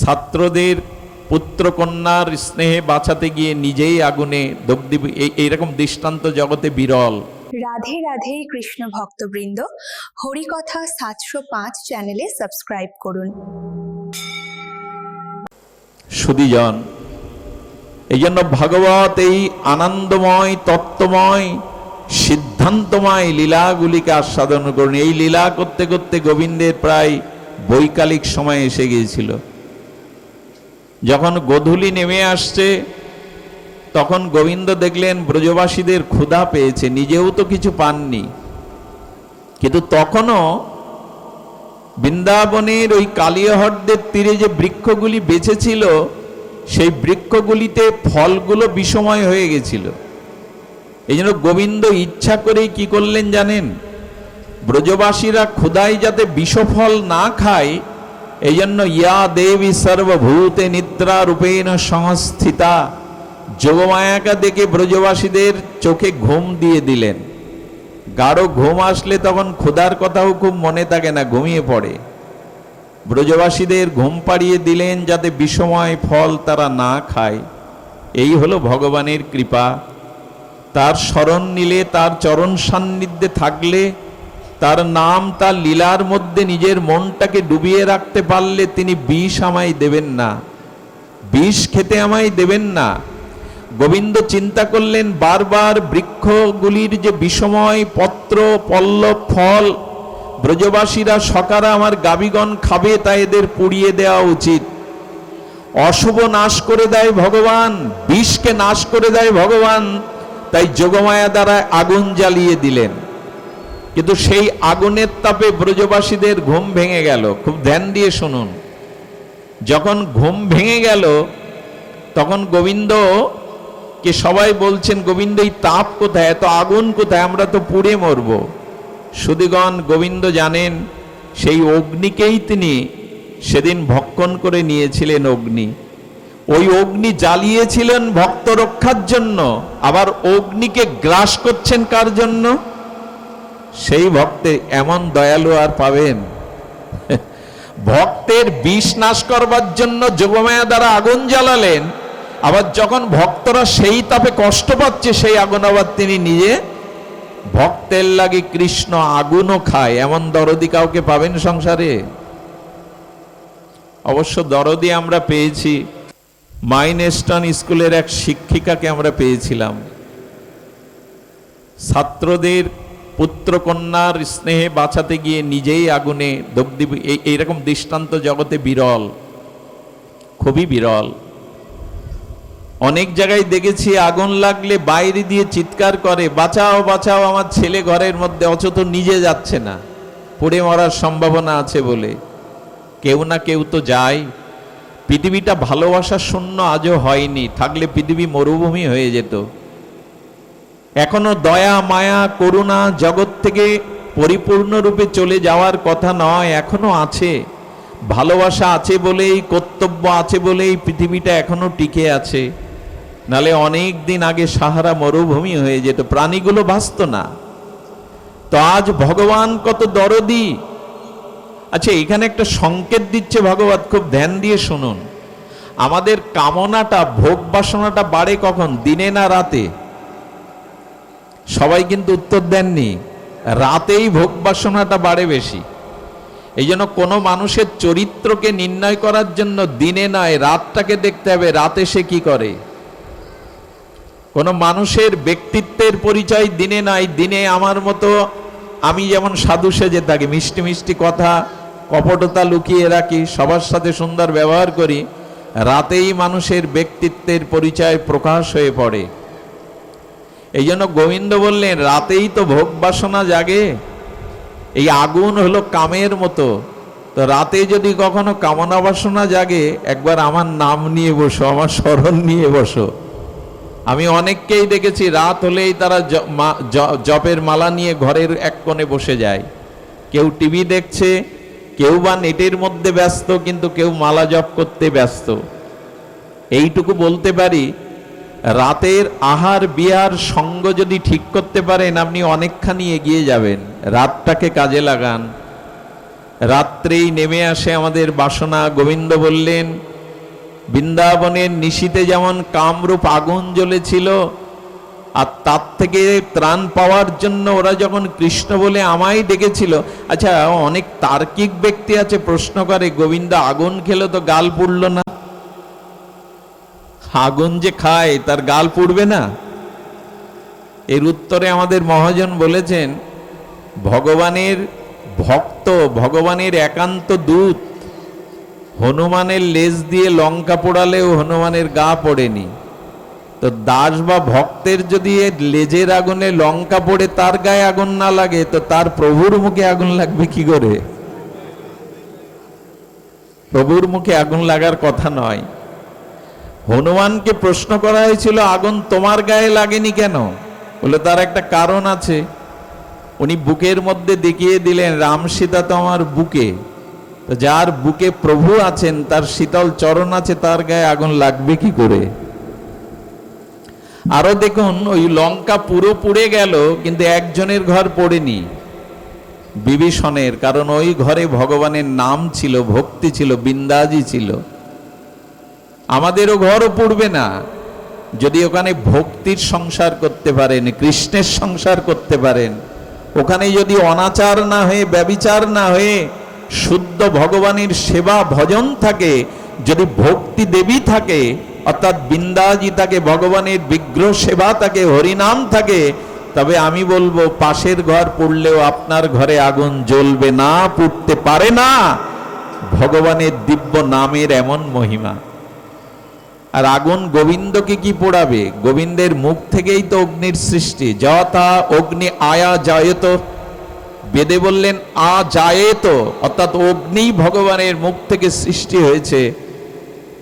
ছাত্রদের পুত্রকন্যার স্নেহে বাঁচাতে গিয়ে নিজেই আগুনে দগ্ধি এই- এইরকম দৃষ্টান্ত জগতে বিরল। রাধে রাধে কৃষ্ণ ভক্তবৃন্দ হরিকথা সাতশো পাঁচ চ্যানেলে সাবস্ক্রাইব করুন। সুদীজন এই জন্য ভাগবত এই আনন্দময় তত্ত্বময় সিদ্ধান্তময় লীলাগুলিকে আস্বাদন করুন। এই লীলা করতে করতে গোবিন্দের প্রায় বৈকালিক সময় এসে গিয়েছিল। যখন গোধূলি নেমে আসছে, তখন গোবিন্দ দেখলেন ব্রজবাসীদের ক্ষুধা পেয়েছে, নিজেও তো কিছু পাননি। কিন্তু তখনও বৃন্দাবনের ওই কালিয়াহ্রদের তীরে যে বৃক্ষগুলি বেঁচেছিল, সেই বৃক্ষগুলিতে ফলগুলো বিষময় হয়ে গেছিল। এই জন্য গোবিন্দ ইচ্ছা করেই কি করলেন জানেন? ব্রজবাসীরা ক্ষুদায় যাতে বিষফল না খায় এই জন্য ইয়া দেবী সর্বভূতে নিদ্রা রূপেণ সংস্থিতা। যোগমায়াকে দেখে ব্রজবাসীদের চোখে ঘুম দিয়ে দিলেন। গাঢ় ঘুম আসলে তখন ক্ষুধার কথাও খুব মনে থাকে না, ঘুমিয়ে পড়ে। ব্রজবাসীদের ঘুম পাড়িয়ে দিলেন যাতে বিষময় ফল তারা না খায়। এই হলো ভগবানের কৃপা। তার স্মরণ নিলে, তার চরণ সান্নিধ্যে থাকলে তার নাম তার লীলার মধ্যে নিজের মনটাকে ডুবিয়ে রাখতে পারলে তিনি বিষ আমায় দেবেন না। বিষ খেতে আমায় দেবেন না। গোবিন্দ চিন্তা করলেন, বারবার বৃক্ষগুলির যে বিষময় পত্র, পল্লব, ফল, ব্রজবাসীরা সকারা আমার গাবিগণ খাবে তা এদের পুড়িয়ে দেওয়া উচিত। অশুভ নাশ করে দেয় ভগবান, বিষকে নাশ করে দেয় ভগবান, তাই যোগমায়া দ্বারা আগুন জ্বালিয়ে দিলেন। কিন্তু সেই আগুনের তাপে ব্রজবাসীদের ঘুম ভেঙে গেল। খুব ধ্যান দিয়ে শুনুন। যখন ঘুম ভেঙে গেল, তখন গোবিন্দ কে সবাই বলছেন, গোবিন্দ, এই তাপ কোথায়? এত আগুন কোথায়? আমরা তো পুড়ে মরব। সুদিগণ, গোবিন্দ জানেন, সেই অগ্নিকেই তিনি সেদিন ভক্ষণ করে নিয়েছিলেন অগ্নি। ওই অগ্নি জ্বালিয়েছিলেন ভক্ত রক্ষার জন্য। আবার অগ্নিকে গ্রাস করছেন কার জন্য? সেই ভক্তে এমন দয়ালু আর পাবেন? ভক্তের বিষ নাশ করবার জন্য যোগমায়া দ্বারা আগুন জ্বালালেন, আবার যখন ভক্তরা সেই তাপে কষ্ট পাচ্ছে, সেই আগুন আবার তিনি নিজে ভক্তের লাগে কৃষ্ণ আগুনও খায়। এমন দরদি কাউকে পাবেন সংসারে? অবশ্য দরদি আমরা পেয়েছি। মাইনেস্টন স্কুলের এক শিক্ষিকাকে আমরা পেয়েছিলাম। ছাত্রদের পুত্রকন্যার স্নেহে বাঁচাতে গিয়ে নিজেই আগুনে দগ্ধি এই- এইরকম দৃষ্টান্ত জগতে বিরল, খুবই বিরল। অনেক জায়গায় দেখেছি আগুন লাগলে বাইরে দিয়ে চিৎকার করে, বাঁচাও বাঁচাও, আমার ছেলে ঘরের মধ্যে, অথচ নিজে যাচ্ছে না। পড়ে মরার সম্ভাবনা আছে বলে। কেউ না কেউ তো যায়। পৃথিবীটা ভালোবাসা শূন্য আজও হয়নি, থাকলে পৃথিবী মরুভূমি হয়ে যেত। এখনও দয়া, মায়া, করুণা জগৎ থেকে পরিপূর্ণরূপে চলে যাওয়ার কথা নয়, এখনও আছে। ভালোবাসা আছে বলেই, কর্তব্য আছে বলেই পৃথিবীটা এখনও টিকে আছে। নালে অনেক দিন আগে সাহারা মরুভূমি হয়ে যেত, প্রাণীগুলো বাঁচত না। তো আজ ভগবান কত দরদি। আচ্ছা এখানে একটা সংকেত দিচ্ছে ভগবত, খুব ধ্যান দিয়ে শুনুন। আমাদের কামনাটা, ভোগ বাসনাটা বাড়ে কখন? দিনে না রাতে? সবাই কিন্তু উত্তর দেননি, রাতেই ভোগ বাসনাটা বাড়ে বেশি। এই জন্য কোনো মানুষের চরিত্রকে নির্ণয় করার জন্য দিনে নয়, রাতটাকে দেখতে হবে, রাতে সে কি করে। কোনো মানুষের ব্যক্তিত্বের পরিচয় দিনে নয়, দিনে আমার মতো আমি যেমন সাধু সেজে থাকি, মিষ্টি মিষ্টি কথা, কপটতা লুকিয়ে রাখি, সবার সাথে সুন্দর ব্যবহার করি, রাতেই মানুষের ব্যক্তিত্বের পরিচয় প্রকাশ হয়ে পড়ে। এই জন্য গোবিন্দ বললেন, রাতেই তো ভোগ বাসনা জাগে। এই আগুন হলো কামের মতো। তো রাতে যদি কখনো কামনা বাসনা জাগে, একবার আমার নাম নিয়ে বসো, আমার স্মরণ নিয়ে বসো। আমি অনেককেই দেখেছি, রাত হলেই তারা জপের মালা নিয়ে ঘরের এক কোণে বসে যায়। কেউ টিভি দেখছে, কেউ বা নেটের মধ্যে ব্যস্ত, কিন্তু কেউ মালা জপ করতে ব্যস্ত। এইটুকু বলতে পারি রাতের আহার বিয়ার সঙ্গ যদি ঠিক করতে পারেন, আপনি অনেকখানি এগিয়ে যাবেন। রাতটাকে কাজে লাগান। রাত্রেই নেমে আসে আমাদের বাসনা। গোবিন্দ বললেন, বৃন্দাবনের নিশীতে যেমন কামরূপ আগুন জ্বলেছিল, আর তার থেকে ত্রাণ পাওয়ার জন্য ওরা যখন কৃষ্ণ বলে আমায় ডেকেছিল আচ্ছা অনেক তার্কিক ব্যক্তি আছে, প্রশ্ন করে, গোবিন্দ, আগুন খেলো তো গাল পুড়ল না? আগুন যে খায়, তার গাল পুড়বে না? এর উত্তরে আমাদের মহাজন বলেছেন, ভগবানের ভক্ত, ভগবানের একান্ত দূত, হনুমানের লেজ দিয়ে লঙ্কা পোড়ালেও হনুমানের গা পড়েনি। তো দাস বা ভক্তের যদি লেজের আগুনে লঙ্কা পড়ে, তার গায়ে আগুন না লাগে, তো তার প্রভুর মুখে আগুন লাগবে কি করে? প্রভুর মুখে আগুন লাগার কথা নয়। হনুমানকে প্রশ্ন করা হয়েছিল আগুন তোমার গায়ে লাগেনি কেন? বলে, তার একটা কারণ আছে। উনি বুকের মধ্যে দেখিয়ে দিলেন, রাম সীতা তো আমার বুকে। যার বুকে প্রভু আছেন, তার শীতল চরণ আছে, তার গায়ে আগুন লাগবে কি করে? আরও দেখুন, ওই লঙ্কা পুরো পুড়ে গেল, কিন্তু একজনের ঘর পড়েনি। বিভীষণের, কারণ ওই ঘরে ভগবানের নাম ছিল, ভক্তি ছিল, বিন্দাজি ছিল। আমাদেরও ঘরও পড়বে না। যদি ওখানে ভক্তির সংসার করতে পারেন, কৃষ্ণের সংসার করতে পারেন, ওখানে যদি অনাচার না হয়ে, ব্যবিচার না হয়ে শুদ্ধ ভগবানের সেবা ভজন থাকে, যদি ভক্তি দেবী থাকে, অর্থাৎ বিন্দাজি থাকে ভগবানের বিগ্রহ সেবা থাকে হরিনাম থাকে, তবে আমি বলব, পাশের ঘর পড়লেও আপনার ঘরে আগুন জ্বলবে না, পুড়তে পারে না। ভগবানের দিব্য নামের এমন মহিমা। আর আগুন গোবিন্দকে কি পোড়াবে? গোবিন্দের মুখ থেকেই তো অগ্নির সৃষ্টি। যথা অগ্নি আয়া জায়ত বেদে বললেন, আ জায়েত অর্থাৎ অগ্নি ভগবানের মুখ থেকে সৃষ্টি হয়েছে।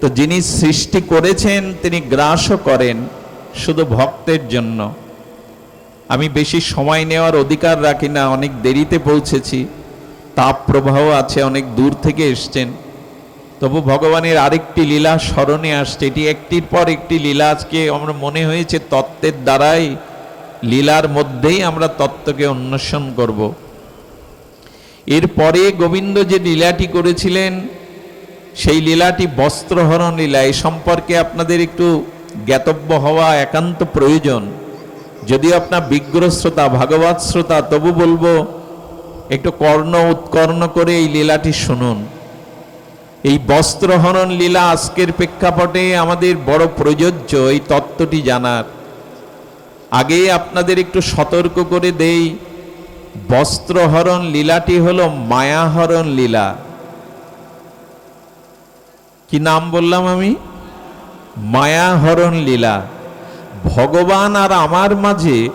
তো যিনি সৃষ্টি করেছেন, তিনি গ্রাসও করেন শুধু ভক্তের জন্য। আমি বেশি সময় নেওয়ার অধিকার রাখি না, অনেক দেরিতে পৌঁছেছি। তাপ প্রবাহ আছে, অনেক দূর থেকে এসছেন। তবু ভগবানের আরেকটি লীলা স্মরণে আসছে। এটি একটির পর একটি লীলা। আজকে আমরা মনে হয়েছে তত্ত্বের দ্বারাই লীলার মধ্যেই আমরা তত্ত্বকে অন্বেষণ করব। এরপরে গোবিন্দ যে লীলাটি করেছিলেন, সেই লীলাটি বস্ত্রহরণ লীলা। এ সম্পর্কে আপনাদের একটু জ্ঞাতব্য হওয়া একান্ত প্রয়োজন। যদিও আপনার বিগ্রহ শ্রোতা, ভাগবত শ্রোতা, তবু বলব, একটু কর্ণ উৎকর্ণ করে এই লীলাটি শুনুন। এই বস্ত্রহরণ লীলা আজকের প্রেক্ষাপটে আমাদের বড় প্রযোজ্য, এই তত্ত্বটি জানার। আগে আপনাদের একটু সতর্ক করে দেই বস্ত্রহরণ লীলাটি হলো মায়াহরণ লীলা। কি নাম বললাম আমি? মায়াহরণ লীলা। ভগবান আর আমার মাঝে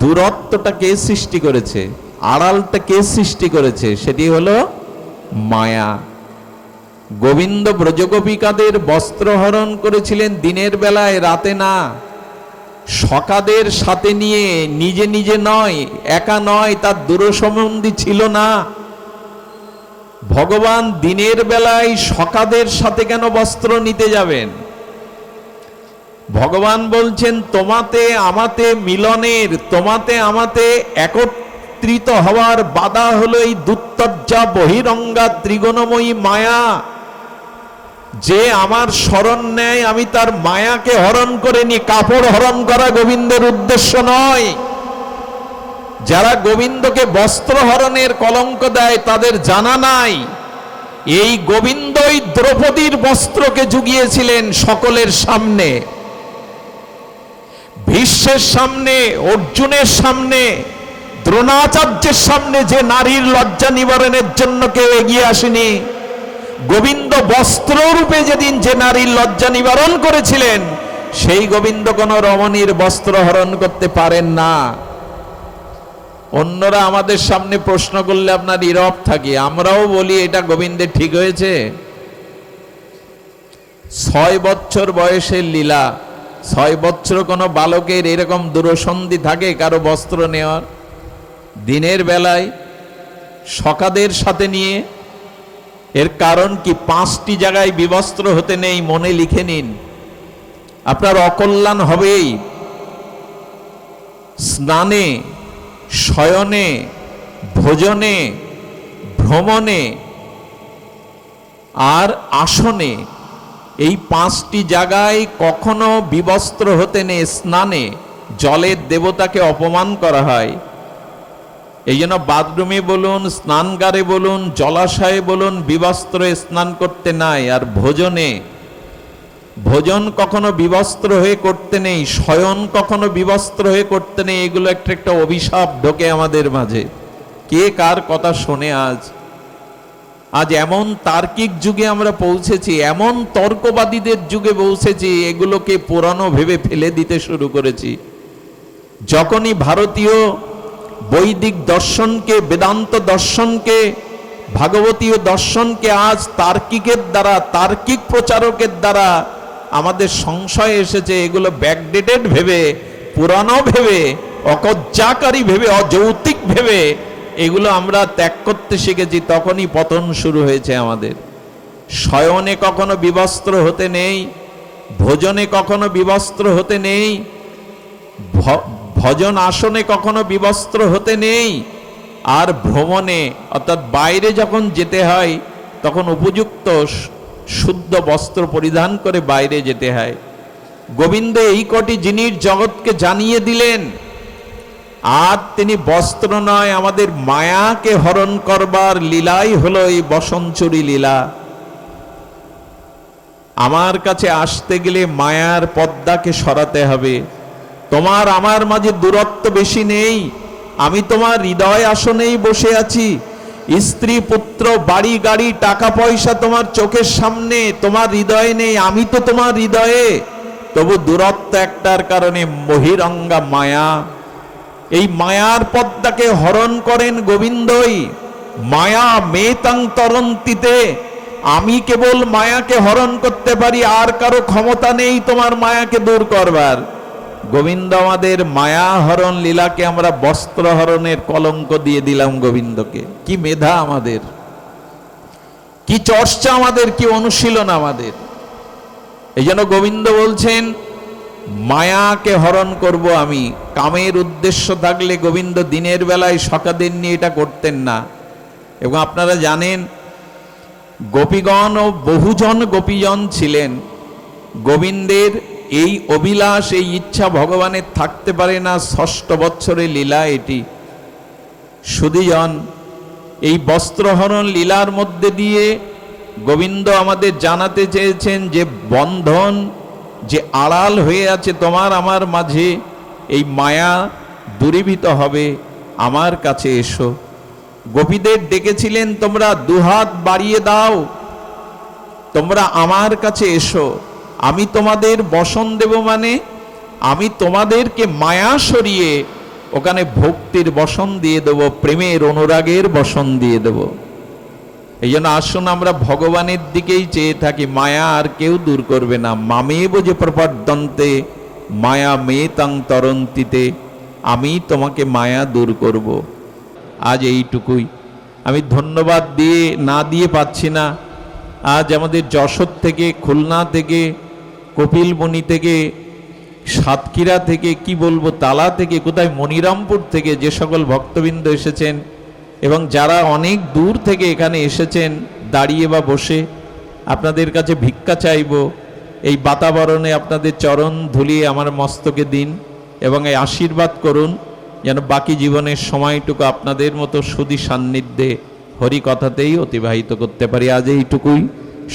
দূরত্বটা কে সৃষ্টি করেছে? আড়ালটা কে সৃষ্টি করেছে? সেটি হলো মায়া। গোবিন্দ ব্রজগোপিকাদের বস্ত্রহরণ করেছিলেন দিনের বেলায়, রাতে না। সকাদের সাথে নিয়ে নিজে নিজে নয়, একা নয়, তার দূরসম্বন্ধী ছিল না। ভগবান দিনের বেলায় সকাদের সাথে কেন বস্ত্র নিতে যাবেন? ভগবান বলছেন, তোমাতে, আমাতে মিলনের, তোমাতে, আমাতে একত্রিত হওয়ার বাধা হলো এই দুত্তর্যা বহিরঙ্গা ত্রিগুণময়ী মায়া। যে আমার স্মরণ নেয়, আমি তার মায়াকে হরণ করে নি কাপড় হরণ করা গোবিন্দের উদ্দেশ্য নয়। যারা গোবিন্দকে বস্ত্র হরণের কলঙ্ক দেয়, তাদের জানা নাই। এই গোবিন্দই দ্রৌপদীর বস্ত্রকে জুগিয়েছিলেন সকলের সামনে। ভীষ্মের সামনে, অর্জুনের সামনে, দ্রোণাচার্যের সামনে যে নারীর লজ্জা নিবারণের জন্য কেউ এগিয়ে আসেনি গোবিন্দ বস্ত্র রূপে যেদিন যে নারীর লজ্জা নিবারণ করেছিলেন, সেই গোবিন্দ কোন রমণীর বস্ত্র হরণ করতে পারেন না। অন্যরা আমাদের সামনে প্রশ্ন করলে আপনার নীরব থাকে। আমরাও বলি, এটা গোবিন্দের ঠিক হয়েছে? ছয় বছর বয়সের লীলা, ছয় বছর কোনো বালকের এরকম দূরসন্ধি থাকে কারও বস্ত্র নেওয়ার? দিনের বেলায় সকাদের সাথে নিয়ে এর কারণ কি? পাঁচটি জায়গায় বিবস্ত্র হতে নেই, মনে লিখে নিন। আপনার অকল্যাণ হবেই। স্নানে, শয়নে, ভোজনে, ভ্রমণে আর আসনে এই পাঁচটি জায়গায় কখনো বিবস্ত্র হতে নেই। স্নানে জলের দেবতাকে অপমান করা হয়। এই জন্য বাথরুমে বলুন স্নানগারে বলুন, জলাশয়ে বলুন, বিবস্ত্রে স্নান করতে নাই আর ভোজনে। ভোজন কখনো বিবস্ত্র হয়ে করতে নেই, শয়ন কখনো বিবস্ত্র হয়ে করতে নেই, এগুলো একটা একটা অভিশাপ ঢোকে আমাদের মাঝে। কে কার কথা শোনে আজ? আজ এমন তার্কিক যুগে আমরা পৌঁছেছি, এমন তর্কবাদীদের যুগে পৌঁছেছি, এগুলোকে পুরানো ভেবে ফেলে দিতে শুরু করেছি। যখনই ভারতীয় বৈদিক দর্শনকে, বেদান্ত দর্শনকে, ভাগবতীয় দর্শনকে আজ তার্কিকের দ্বারা, তার্কিক প্রচারকের দ্বারা আমাদের সংশয় এসেছে, এগুলো ব্যাকডেটেড ভেবে, পুরানো ভেবে, অকজ্জাকারী ভেবে, অযৌক্তিক ভেবে, এগুলো আমরা ত্যাগ করতে শিখেছি, তখনই পতন শুরু হয়েছে আমাদের। শয়নে কখনো বিবস্ত্র হতে নেই, ভোজনে কখনো বিবস্ত্র হতে নেই ভজন আসনে কখনো বিবস্ত্র হতে নেই। আর ভ্রমণে, অর্থাৎ বাইরে যখন যেতে হয়, তখন উপযুক্ত শুদ্ধ বস্ত্র পরিধান করে বাইরে যেতে হয়। গোবিন্দ এই কটি জিনিস জগৎকে জানিয়ে দিলেন, আর তিনি বস্ত্র নয়, আমাদের মায়াকে হরণ করবার লীলাই হলো এই বসঞ্চুরি লীলা। আমার কাছে আসতে গেলে মায়ার পদ্মাকে সরাতে হবে। তোমার আমার মাঝে দূরত্ব বেশি নেই। আমি তোমার হৃদয় আসনেই বসে আছি। স্ত্রী, পুত্র, বাড়ি, গাড়ি, টাকা, পয়সা তোমার চোখের সামনে, তোমার হৃদয়ে নেই। আমি তো তোমার হৃদয়ে। তবু দূরত্ব একটার কারণে মহিরঙ্গা মায়া। এই মায়ার পদ্মাকে হরণ করেন গোবিন্দই। মায়া মেতাং তরন্তিতে। আমি কেবল মায়াকে হরণ করতে পারি, আর কারও ক্ষমতা নেই তোমার মায়াকে দূর করবার। গোবিন্দ আমাদের মায়া হরণ লীলাকে আমরা বস্ত্র হরণের কলঙ্ক দিয়ে দিলাম গোবিন্দকে। কি মেধা আমাদের। কি চর্চা আমাদের, কি অনুশীলন আমাদের। এই জন্য গোবিন্দ বলছেন, মায়াকে হরণ করব আমি। কামের উদ্দেশ্য থাকলে গোবিন্দ দিনের বেলায় সকাদের নিয়ে এটা করতেন না। এবং আপনারা জানেন, গোপীগণ ও বহুজন গোপীজন ছিলেন। গোবিন্দের এই অভিলাষ, এই ইচ্ছা ভগবানের থাকতে পারে না, ষষ্ঠ বৎসরের লীলা এটি। সুদীজন, এই বস্ত্রহরণ লীলার মধ্যে দিয়ে গোবিন্দ আমাদের জানাতে চেয়েছেন যে, বন্ধন যে আড়াল হয়ে আছে তোমার আমার মাঝে, এই মায়া দূরীভূত হবে, আমার কাছে এসো। গোপীদের ডেকেছিলেন, তোমরা দুহাত বাড়িয়ে দাও, তোমরা আমার কাছে এসো। আমি তোমাদের বসন দেব মানে আমি তোমাদেরকে মায়া সরিয়ে ওখানে ভক্তির বসন দিয়ে দেব, প্রেমের অনুরাগের বসন দিয়ে দেব। এই জন্য আসুন আমরা ভগবানের দিকেই চেয়ে থাকি, মায়া আর কেউ দূর করবে না। মামেব যে প্রপদ্যন্তে মায়া মেতাং তরন্তিতে, আমি তোমাকে মায়া দূর করব। আজ এইটুকুই। আমি ধন্যবাদ দিয়ে না দিয়ে পাচ্ছি না। আজ আমাদের যশোর থেকে, খুলনা থেকে কপিলমণি থেকে, সাতক্ষীরা থেকে, কি বলব, তালা থেকে, কোথায় মনিরামপুর থেকে যে সকল ভক্তবৃন্দ এসেছেন এবং যারা অনেক দূর থেকে এখানে এসেছেন দাঁড়িয়ে বা বসে, আপনাদের কাছে ভিক্ষা চাইব, এই বাতাবরণে আপনাদের চরণ ধুলিয়ে আমার মস্তকে দিন এবং এই আশীর্বাদ করুন, যেন বাকি জীবনের সময়টুকু আপনাদের মতো সুদী সান্নিধ্যে হরি কথাতেই অতিবাহিত করতে পারি। আজ এইটুকুই।